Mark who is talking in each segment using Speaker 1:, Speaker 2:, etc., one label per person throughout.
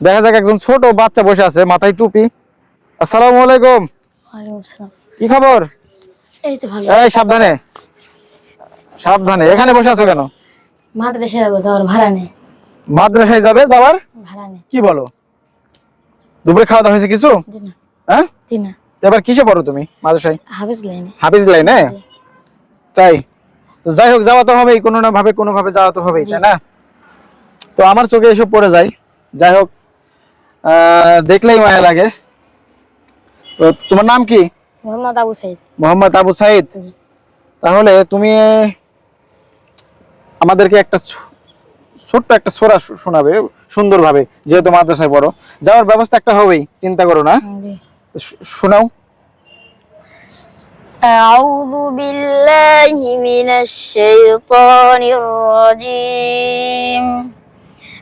Speaker 1: দেখা যাক একজন ছোট বাচ্চা বসে আছে মাথায় টুপি। আসসালামু আলাইকুম। কি খবর?
Speaker 2: এই তো ভালো।
Speaker 1: এই সাবধানে। সাবধানে। এখানে বসে আছো কেন?
Speaker 2: মাদ্রাসা যাব যাওয়ার ভাড়া নেই।
Speaker 1: মাদ্রাসায় যাবে? যাওয়ার?
Speaker 2: ভাড়া নেই।
Speaker 1: কি বলো? দুপুরে খাওয়া দাওয়া হয়েছে কিছু? হ্যাঁ? এবার কিসে পড়ো তুমি মাদ্রাসায়?
Speaker 2: হাফিজ লাইনে।
Speaker 1: হাফিজ লাইনে? তাই? তো যাই হোক যাওয়া তো হবেই। কোনো না ভাবে কোনো ভাবে যাওয়া তো হবেই তাই না? তো আমার চোখে এসব পড়ে যায়। যাই হোক দেখলেই মায়া লাগে তো তোমার নাম কি
Speaker 2: মোহাম্মদ আবু সাইদ
Speaker 1: মোহাম্মদ আবু সাইদ
Speaker 2: জি।
Speaker 1: তাহলে তুমি আমাদেরকে একটা ছো- ছোট্ট একটা সোরা শো- শোনাবে সুন্দরভাবে যেহেতু মাদ্রাসায় পড়ো যাওয়ার ব্যবস্থা একটা হবেই চিন্তা করো না
Speaker 2: জি।
Speaker 1: শো- শোনাও
Speaker 2: أعوذ بالله من الشيطان الرجيم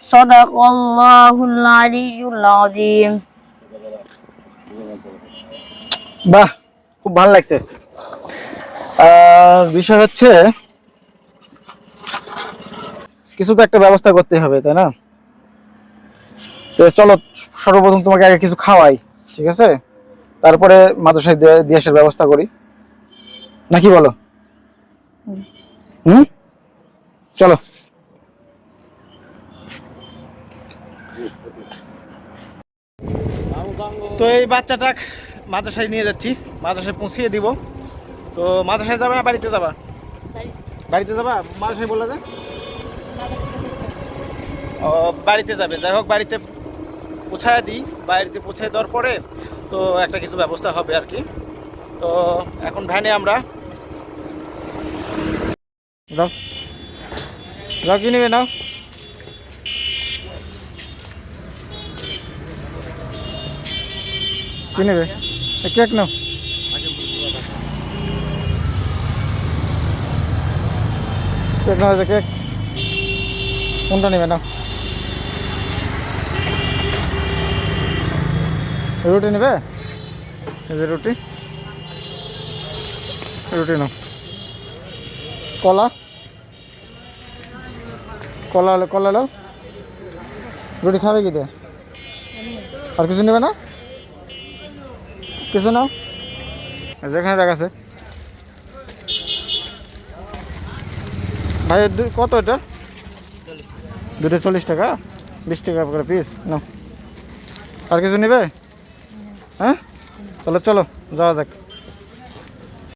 Speaker 2: صدق الله العلي العظيم
Speaker 1: বাহ খুব ভালো লাগছে আহ, বিষয় হচ্ছে কিছু তো একটা ব্যবস্থা করতে হবে তাই না তো চলো সর্বপ্রথম তোমাকে আগে কিছু খাওয়াই ঠিক আছে তারপরে মাদ্রাসায় দিয়ে দিয়ে আসার ব্যবস্থা করি নাকি বলো হুম চলো তো এই বাচ্চাটা মাদ্রাসায় নিয়ে যাচ্ছি। মাদ্রাসায় পৌঁছিয়ে দিব। তো মাদ্রাসায় যাবে না বাড়িতে যাবা? বাড়িতে। যাবা? মাদ্রাসায় বলে যে ও বাড়িতে যাবে। যাই হোক বাড়িতে পৌঁছায় দিই। বাড়িতে পৌঁছায় দেওয়ার পরে তো একটা কিছু ব্যবস্থা হবে আর কি। তো এখন ভ্যানে আমরা। যাও। যাও কি নেবে নাও? কি নেবে? কেক নাও। কেক নাও কেক। কোনটা নেবে নাও। রুটি নেবে? রুটি। রুটি নাও। কলা? কলা কলা নাও। রুটি খাবে কি আর কিছু নেবে না? কিছু নাও। যেখানে রাখা আছে। ভাই কত এটা? দুটো চল্লিশ টাকা? বিশ টাকা করে পিস নাও। আর কিছু নেবে? হ্যাঁ? চলো চলো, যাওয়া যাক।